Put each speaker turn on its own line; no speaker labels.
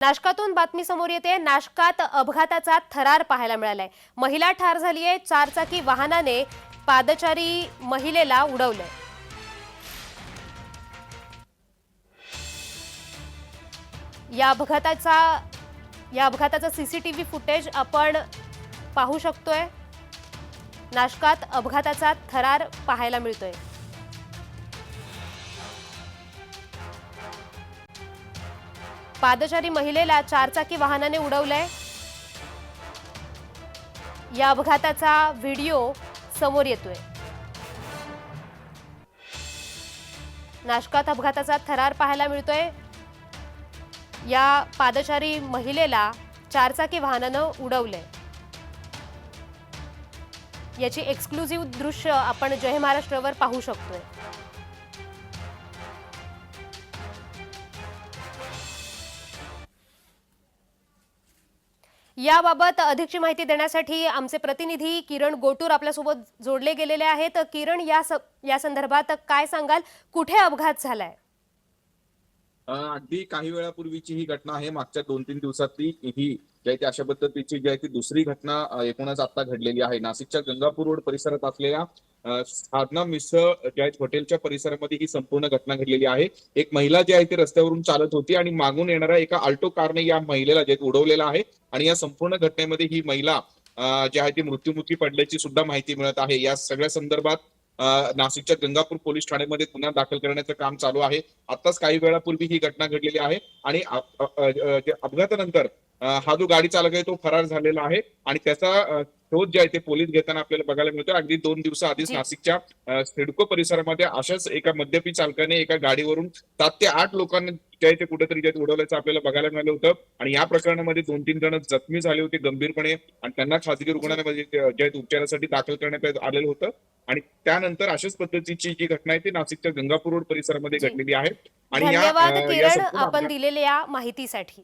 नाशकातून बातमी समोर येते. नाशकात अपघाताचा थरार पाहायला मिळालाय. महिला ठार झाली आहे चारचाकी वाहनाने पादचारी महिलेला उडवलंय. या अपघाताचा या अपघाताचा सीसीटीव्ही फुटेज आपण पाहू शकतोय. नाशकात अपघाताचा थरार पाहायला मिळतोय. पादचारी महिलेला चारचाकी वाहनाने उडवलंय. या अपघाताचा व्हिडिओ समोर येतोय. नाशकात अपघाताचा थरार पाहायला मिळतोय. या पादचारी महिलेला चारचाकी वाहनानं उडवलंय. याची एक्सक्लुझिव्ह दृश्य आपण जय महाराष्ट्रवर पाहू शकतोय. याबाबत अधिकची माहिती देण्यासाठी आमचे प्रतिनिधी किरण गोटूर आपल्यासोबत जोडले गेलेले आहेत. किरण या स- या संदर्भात काय सांगाल? कुठे अपघात झालाय?
अगदी काही वेळापूर्वीची ही घटना आहे. मागच्या दोन तीन दिवसातली ही जे आहे ती अशा पद्धतीची जी आहे ती दुसरी घटना एकूणच आता घडलेली आहे. नाशिकच्या गंगापूर रोड परिसरात असलेल्या साधना मिसळ ज्या आहेत हॉटेलच्या परिसरामध्ये ही संपूर्ण घटना घडलेली आहे. एक महिला जी आहे ती रस्त्यावरून चालत होती आणि मागून येणाऱ्या एका अल्टो कारने या महिलेला जे उडवलेला आहे आणि या संपूर्ण घटनेमध्ये ही महिला जी आहे ती मृत्युमुखी पडल्याची सुद्धा माहिती मिळत आहे. या सगळ्या संदर्भात नाशिकच्या गंगापूर पोलीस ठाण्यामध्ये गुन्हा दाखल करण्याचं काम चालू आहे आताच काही वेळापूर्वी ही घटना घडलेली आहे आणि अपघातानंतर हा जो गाडी चालक आहे तो फरार झालेला आहे आणि त्याचा शोध जे आहे ते पोलीस घेताना आपल्याला बघायला मिळतो अगदी दोन दिवसाआधीच. नाशिकच्या सिडको परिसरामध्ये अशाच एका मद्यपी चालकाने एका गाडीवरून सात ते आठ लोकांना आहे ते कुठेतरी जे आहे ते उडवल्याचं आपल्याला बघायला मिळालं होतं. आणि या प्रकरणामध्ये दोन तीन जण जखमी झाले होते गंभीरपणे आणि त्यांना खासगी रुग्णालयामध्ये जे जे आहे ते उपचारासाठी दाखल करण्यात आलेलं होतं. आणि त्यानंतर अशाच पद्धतीची जी घटना आहे ती नाशिकच्या गंगापूर रोड परिसरामध्ये. घडलेली आहे. आणि
आपण दिलेल्या माहितीसाठी.